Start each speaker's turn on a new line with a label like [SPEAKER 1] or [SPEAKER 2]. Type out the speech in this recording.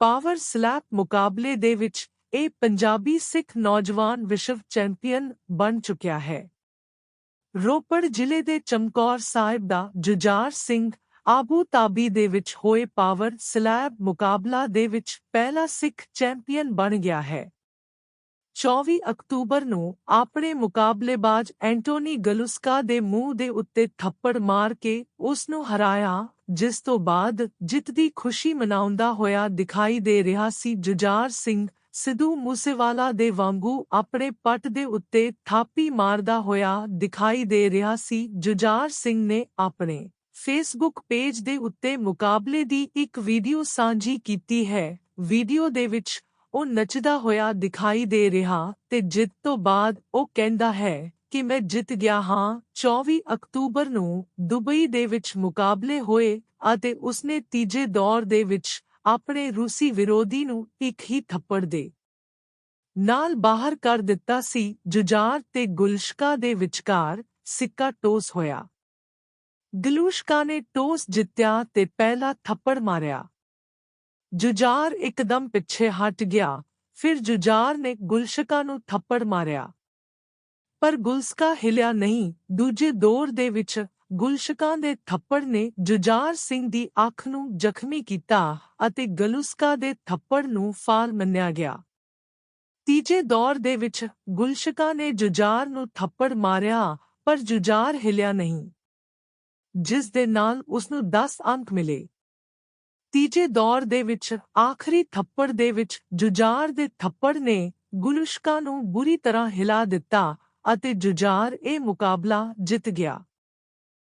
[SPEAKER 1] Power slap ਮੁਕਾਬਲੇ ਦੇ ਵਿੱਚ ਇਹ ਪੰਜਾਬੀ ਸਿੱਖ ਨੌਜਵਾਨ ਵਿਸ਼ਵ ਚੈਂਪੀਅਨ ਬਣ ਚੁੱਕਿਆ ਹੈ। ਰੋਪੜ ਜ਼ਿਲ੍ਹੇ ਦੇ ਚਮਕੌਰ ਸਾਹਿਬ ਦਾ ਜੁਝਾਰ ਸਿੰਘ ਆਬੂ ਤਾਬੀ ਦੇ ਵਿੱਚ ਹੋਏ ਪਾਵਰ ਸਲੈਬ ਮੁਕਾਬਲਾ ਦੇ ਵਿੱਚ ਪਹਿਲਾ ਸਿੱਖ ਚੈਂਪੀਅਨ ਬਣ ਗਿਆ ਹੈ। 24 ਅਕਤੂਬਰ ਨੂੰ ਆਪਣੇ ਮੁਕਾਬਲੇਬਾਜ਼ ਐਂਟੋਨੀ ਗਲੁਸਕਾ ਦੇ ਮੂੰਹ ਦੇ ਉੱਤੇ ਥੱਪੜ ਮਾਰ ਕੇ ਉਸ ਨੂੰ ਹਰਾਇਆ, ਜਿਸ ਤੋਂ ਬਾਅਦ ਜਿੱਤ ਦੀ ਖੁਸ਼ੀ ਮਨਾਉਂਦਾ ਹੋਇਆ ਦਿਖਾਈ ਦੇ ਰਿਹਾ ਸੀ ਜੁਝਾਰ ਸਿੰਘ ਸਿੱਧੂ ਮੂਸੇਵਾਲਾ ਦੇ ਵਾਂਗੂ ਆਪਣੇ ਪੱਟ ਦੇ ਉੱਤੇ ਥਾਪੀ ਮਾਰਦਾ ਹੋਇਆ ਦਿਖਾਈ ਦੇ ਰਿਹਾ ਸੀ। ਜੁਜਾਰ ਸਿੰਘ ਨੇ ਆਪਣੇ ਫੇਸਬੁੱਕ ਪੇਜ ਦੇ ਉੱਤੇ ਮੁਕਾਬਲੇ ਦੀ ਇੱਕ ਵੀਡੀਓ ਸਾਂਝੀ ਕੀਤੀ ਹੈ। ਵੀਡੀਓ ਦੇ ਵਿੱਚ ਉਹ ਨੱਚਦਾ ਹੋਇਆ ਦਿਖਾਈ ਦੇ ਰਿਹਾ ਤੇ ਜਿੱਤ ਤੋਂ ਬਾਅਦ ਉਹ ਕਹਿੰਦਾ ਹੈ ਕਿ ਮੈਂ ਜਿੱਤ ਗਿਆ ਹਾਂ। 24 ਅਕਤੂਬਰ ਨੂੰ ਦੁਬਈ ਦੇ ਵਿੱਚ ਮੁਕਾਬਲੇ ਹੋਏ ਅਤੇ ਉਸਨੇ ਤੀਜੇ ਦੌਰ ਦੇ ਵਿੱਚ ਆਪਣੇ ਰੂਸੀ ਵਿਰੋਧੀ ਨੂੰ ਇੱਕ ਹੀ ਥੱਪੜ ਦੇ ਨਾਲ ਬਾਹਰ ਕਰ ਦਿੱਤਾ ਸੀ। ਜੁਝਾਰ ਤੇ ਗੁਲਸ਼ਕਾ ਦੇ ਵਿਚਕਾਰ ਸਿੱਕਾ ਟੋਸ ਹੋਇਆ। ਗਲੂਸ਼ਕਾ ਨੇ ਟੋਸ ਜਿੱਤਿਆ ਤੇ ਪਹਿਲਾ ਥੱਪੜ ਮਾਰਿਆ। ਜੁਝਾਰ ਇੱਕਦਮ ਪਿੱਛੇ ਹਟ ਗਿਆ, ਫਿਰ ਜੁਝਾਰ ਨੇ ਗੁਲਸ਼ਕਾ ਨੂੰ ਥੱਪੜ ਮਾਰਿਆ। ਪਰ ਗੁਲਸ਼ਕਾ ਹਿਲਿਆ ਨਹੀਂ, ਦੂਜੇ ਦੌਰ ਦੇ ਵਿੱਚ ਗੁਲਸ਼ਕਾਂ ਦੇ ਥੱਪੜ ਨੇ ਜੁਝਾਰ ਸਿੰਘ ਦੀ ਅੱਖ ਨੂੰ ਜ਼ਖਮੀ ਕੀਤਾ ਅਤੇ ਗਲੁਸਕਾ ਦੇ ਥੱਪੜ ਨੂੰ ਫਾਲ ਮੰਨਿਆ ਗਿਆ। ਤੀਜੇ ਦੌਰ ਦੇ ਵਿੱਚ ਗੁਲਸ਼ਕਾਂ ਨੇ ਜੁਝਾਰ ਨੂੰ ਥੱਪੜ ਮਾਰਿਆ, ਪਰ ਜੁਝਾਰ ਹਿਲਿਆ ਨਹੀਂ। ਜਿਸ ਦੇ ਨਾਲ ਉਸ ਨੂੰ 10 ਅੰਕ ਮਿਲੇ। ਤੀਜੇ ਦੌਰ ਦੇ ਵਿੱਚ ਆਖਰੀ ਥੱਪੜ ਦੇ ਵਿੱਚ ਜੁਝਾਰ ਦੇ ਥੱਪੜ ਨੇ ਗੁਲਸ਼ਕਾ ਨੂੰ ਬੁਰੀ ਤਰ੍ਹਾਂ ਹਿਲਾ ਦਿੱਤਾ ਅਤੇ ਜੁਝਾਰ ਇਹ ਮੁਕਾਬਲਾ ਜਿੱਤ ਗਿਆ।